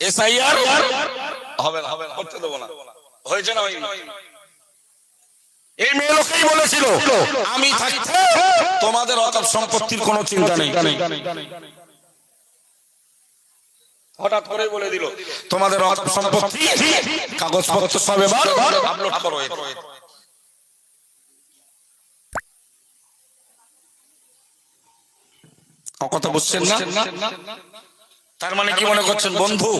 SIR? হবে না হবে না, করতে দেবো না। হয়েছে না এই মেয়ে লোকেই বলেছিল, আমি থাকতে তোমাদের অকাপ সম্পত্তির কোনো চিন্তা নেই। হঠাৎ করে বলে দিল, তোমাদের অকাপ সম্পত্তি, কাগজপত্র সব বুঝছেন না? তার মানে কি মনে করছেন বন্ধু?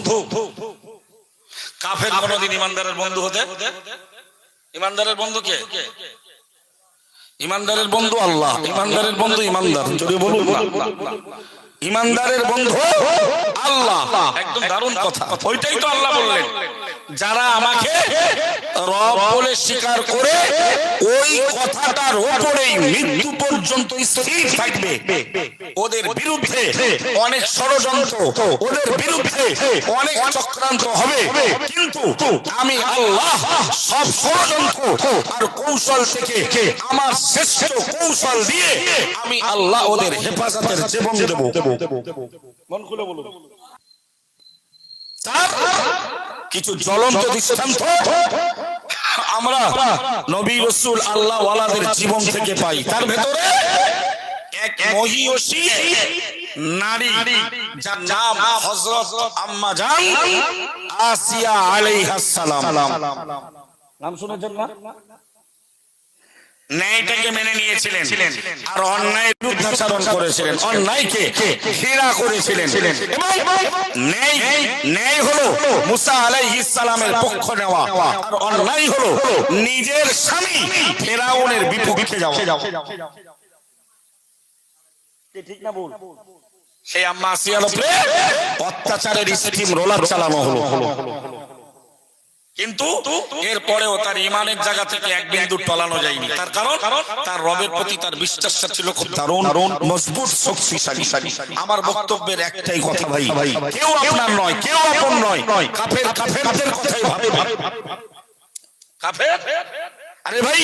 কাফের কোনদিন ইমানদারের বন্ধু হতে? ইমানদারের বন্ধু কে? ইমানদারের বন্ধু আল্লাহ ইমানদারের বন্ধু ইমানদার। যদি বলুন ইমানদারের বন্ধু আল্লাহ। একদম দারুণ কথা। ওইটাই তো আল্লাহ বললেন। যারা আমাকে রব বলে স্বীকার করে ওই কথাটার ওপরেই মৃত্যু পর্যন্ত স্থির থাকবে। ওদের বিরুদ্ধে অনেক ষড়যন্ত্র ওদের বিরুদ্ধে অনেক চক্রান্ত হবে। কিন্তু আমি আল্লাহ সব ষড়যন্ত্র আর কৌশল থেকে আমার শ্রেষ্ঠ কৌশল দিয়ে আমি আল্লাহ ওদের হেফাজতের জীবন দেব। মন খুলে বলুন। তার কিছু জ্বলন্ত দৃষ্টান্ত আমরা নবী রসুল আল্লাহ ওয়ালাদের জীবন থেকে পাই। তার ভেতরে নারী আসিয়া আলাইহাস সালাম নাম শুনেছেন না ন্যায়টাকে মেনে নিয়েছিলেন। আর অন্যায়ের বিরুদ্ধাচারণ করেছিলেন। অন্যায়কে ঘৃণা করেছিলেন। ন্যায় ন্যায় হলো মুসা আলাইহিস সালামের পক্ষ নেওয়া। আর অন্যায় হলো নিজের স্বামী ফেরাউনের বিপক্ষে যাওয়া। ঠিক না বল সেই আম্মা আসিয়ার উপরে অত্যাচারের স্টিম রোলার চালানো হলো। কিন্তু এরপরেও তার ইমানের জায়গা থেকে এক বিন্দু টলানো যায়নি। তার কারণ তার রবের প্রতি তার বিশ্বাসটা ছিল খুব দারুণ মজবুত শক্তিশালী। আমার বক্তব্যের একটাই কথা ভাই ভাই কেউ আপনার নয় কেউ আপন নয় কাফের কাফেরদের কথাই ভাবে কাফের? আরে ভাই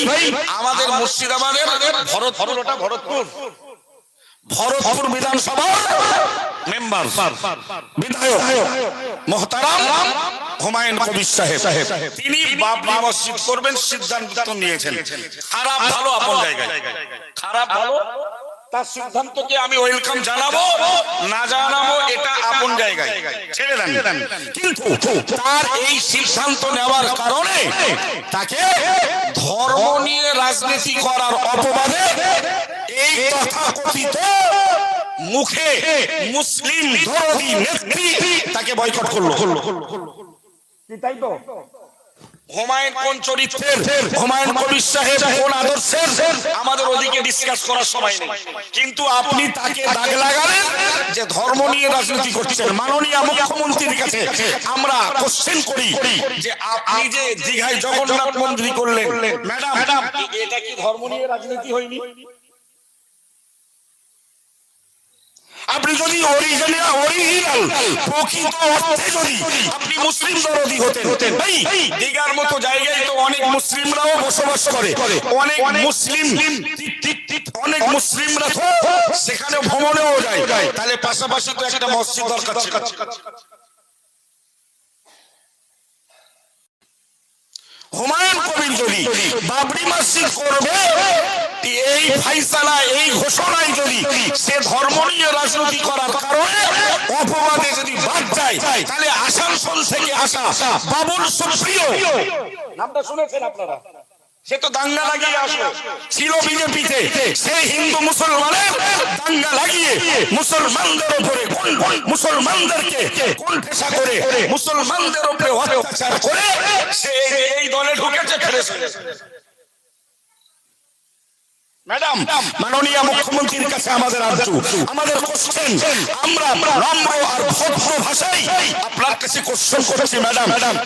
আমাদের মুর্শিদাবাদের ভরতপুরটা ভরতপুর। ভরতপুর বিধানসভার মেম্বার, বিধায়ক, মোহতারাম হুমায়ুন কবির সাহেব। তিনি করবেন, সিদ্ধান্ত নিয়েছেন। খারাপ ভালো আপন জায়গায়। খারাপ ভালো তার সিদ্ধান্তকে আমি ওয়েলকাম জানাব, না জানাব, এটা আপন জায়গায়। ছেড়ে দেন। কিন্তু তার এই সিদ্ধান্ত নেওয়ার কারণে তাকে ধর্ম নিয়ে রাজনীতি করার অপবাদে এই তথাকথিত মুখে মুসলিম ধরদি নেত্রী তাকে বয়কট করল। তাই তো? হুমায়ুন কোন চরিত্রের? হুমায়ুন কবির সাহেব কোন আদর্শের? আমাদের ওদিকে ডিসকাস করার সময় নেই। কিন্তু আপনি তাকে দাগ লাগালেন যে ধর্ম নিয়ে রাজনীতি করছেন। মাননীয় মুখ্যমন্ত্রীর কাছে আমরা কোশ্চেন করি যে আপনি যে দীঘায় জগন্নাথ মন্ত্রী করলেন ম্যাডাম ম্যাডাম এটা কি ধর্ম নিয়ে রাজনীতি হয়নি? আপনি যদি অরিজিনাল অরিজিনাল প্রকৃত অর্থে যদি আপনি মুসলিম দরদি হতেন হতেন। ভাই দিঘার মতো জায়গায় তো অনেক মুসলিমরাও বসবাস করে অনেক মুসলিম অনেক মুসলিমরা সেখানে ভ্রমণেও যায়। তাহলে পাশাপাশি তো একটা মসজিদ দরকার ছিল হুমায়ুন কবির যদি বাবরি মসজিদ করবে, এই ফাইসালা, এই ঘোষণায় যদি সে ধর্ম নিয়ে রাজনীতি করার কারণে অপবাদে যদি বাদ যায়, তাহলে আসানসোল থেকে আসা বাবুল সুপ্রিয়। নামটা শুনেছেন আপনারা? সে তো দাঙ্গা লাগিয়ে আসলো। ছিল বিজেপিতে, সে হিন্দু মুসলমানের দাঙ্গা লাগিয়ে মুসলমানদের উপরে মুসলমানদেরকে পেশা করে, মুসলমানদের উপরে অত্যাচার করে সে এই- দলে ঢুকেছে ফেরেছে ম্যাডাম, মাননীয় মুখ্যমন্ত্রীর কাছে আমাদের আমরা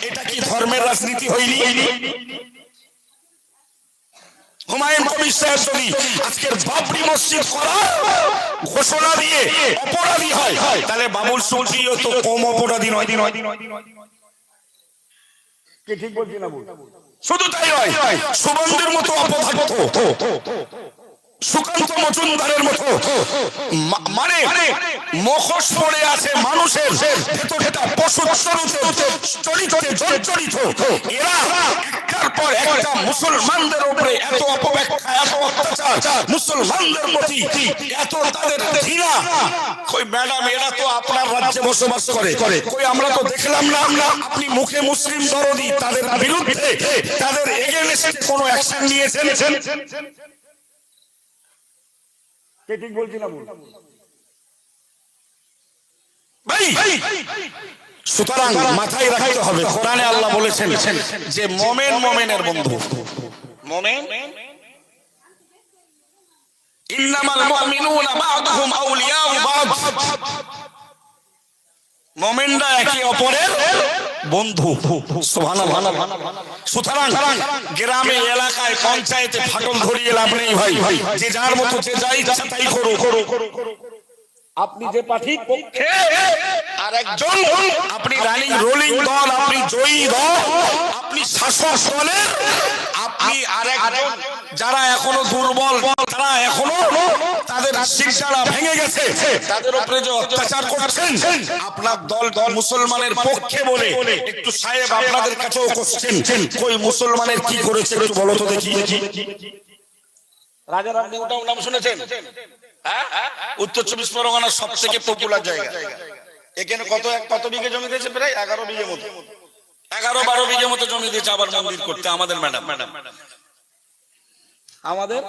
এটা কি ধর্মের রাজনীতি হয়নি? হুমায়ুন কবির সাহেব যদি আজকের বাবরি মসজিদ করা ঘোষণা দিয়ে অপরাধী হয় তাহলে বাবুল সুলফিও তো কম অপরাধী নয়। নয় কে ঠিক বলছি না শুধু তাই নয় সুবন্ধের মতো সুকান্ত মজুমদারের মতো মানে মুখোশ পড়ে আছে মানুষের ভেতরে পশু এরা পর একটা মুসলমানদের উপরে এত অপব্যাখ্যা, এত অত্যাচার, মুসলমানদের প্রতি এত তাদের ঘৃণা। কই, ম্যাডাম, এরা তো আপনার রাজ্যে বসবাস করে। কই, আমরা তো দেখলাম না, আমরা আপনি মুখে মুসলিম দরদি তাদের বিরুদ্ধে তাদের এগেনস্টে কোনো অ্যাকশন নিয়েছেন? ঠিক বলছি না ভুল? ভাই সুতরাং মাথায় রাখতে হবে কোরআনে আল্লাহ বলেছেন যে মোমেন মোমেনের বন্ধু। মোমেন? ইন্নামাল মুমিনুনা বা'দুহুম আউলিয়াউ বা'দ। মোমেনরা একে অপরের বন্ধু। সুতরাং গ্রামে এলাকায় পঞ্চায়েতে ফাটল ধরিয়ে লাভ নেই ভাই। যে যার মতো যে যাই ইচ্ছা তাই করো করো আপনি যে পাঠিক পক্ষে। আর একজন আপনি রানিং রোলিং দল আপনি জয়ী দল। আপনি শাসক দলের আপনি আর একজন যারা এখনও দুর্বল তারা এখনও তাদের শিরশাড়া ভেঙে গেছে। তাদের উপরে যে অত্যাচার করছেন আপনার দল দল মুসলমানের পক্ষে বলে একটু সাহেব আপনাদের কাছেও কোশ্চেন কই মুসলমানের কি করেছে একটু বলো তো দেখি। রাজারাম ওটাও নাম শুনেছেন? উত্তর চব্বিশ পরগনার সব থেকে পপুলার জায়গা। এখানে কত কত বিঘে জমি দিয়েছে প্রায় এগারো বিঘে মতো। এগারো বারো বিঘে মতো জমি দিয়েছে আবার মন্দির করতে আমাদের ম্যাডাম। ম্যাডাম আমাদের?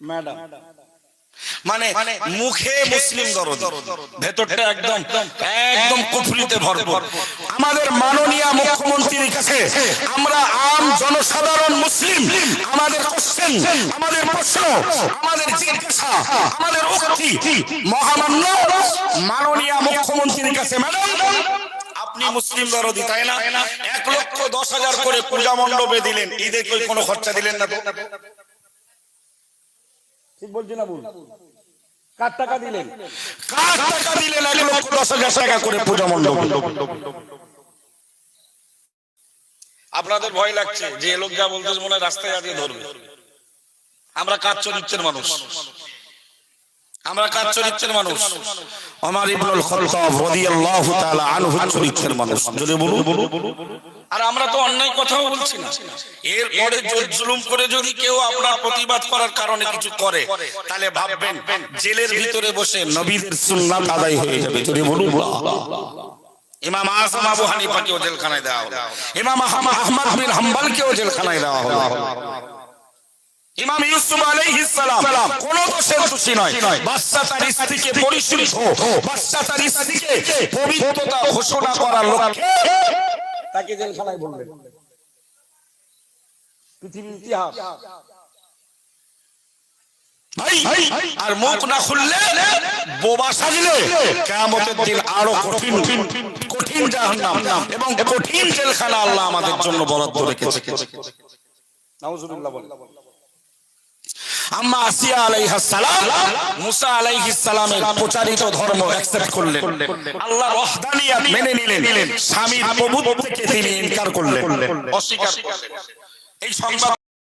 ম্যাডাম। মানে মুখে মুসলিম দরদ। ভেতরটা একদম একদম কুফরিতে ভরপুর। আমাদের মাননীয় মুখ্যমন্ত্রীর কাছে আমরা আম জনসাধারণ মুসলিম। আমাদের কোশ্চেন আমাদের প্রশ্ন আমাদের জিজ্ঞাসা আমাদের উক্তি মহামান্য মাননীয় মুখ্যমন্ত্রীর কাছে। ম্যাডাম আপনি মুসলিম দরদি তাই না? এক লক্ষ দশ হাজার করে পূজা মণ্ডপে দিলেন। ঈদে কই কোনো খরচা দিলেন না তো? ঠিক বলছি না ভুল? আপনাদের ভয় লাগছে যে লোক যা বলতেছে মনে রাস্তায় আজকে ধরবে। আমরা কাজ চরিত্রের মানুষ? আমরা কার চরিত্রের মানুষ? আমার ইবনুল খাত্তাব রাদিয়াল্লাহু তাআলা আনহু চরিত্রের মানুষ। যদি বলুন। আর আমরা তো অন্যায় কথাও বলছি না। এর পরে জোর জুলুম করে যদি কেউ আপনার প্রতিবাদ করার কারণে কিছু করে, তাহলে ভাববেন জেলের ভিতরে বসে নবীদের সুন্নাত আদায় হয়ে যাবে। যদি বলুন ইমাম পরিশুদ্ধ তার স্ত্রীকে পবিত্রতা ঘোষণা করার লক্ষ্যে তাকে জেলখানায় বললেন পৃথিবীর ইতিহাস। আর মুখ না খুললে বোবা সাজলে কেমতের দিন আরও কঠিন কঠিন জাহান্নাম এবং কঠিন জেলখানা আল্লাহ আমাদের জন্য বরাদ্দ রেখেছে। নাউজুবিল্লাহ বলেন আম্মা আসিয়া আলাইহিস সালাম মুসা আলাইহিস সালামের প্রচারিত ধর্ম অ্যাকসেপ্ট করলেন। আল্লাহর ওয়াহদানিয়াত মেনে নিলেন স্বামীর প্রভুত্বকে তিনি ইনকার করলেন। অস্বীকার করলেন। এই সংবাদ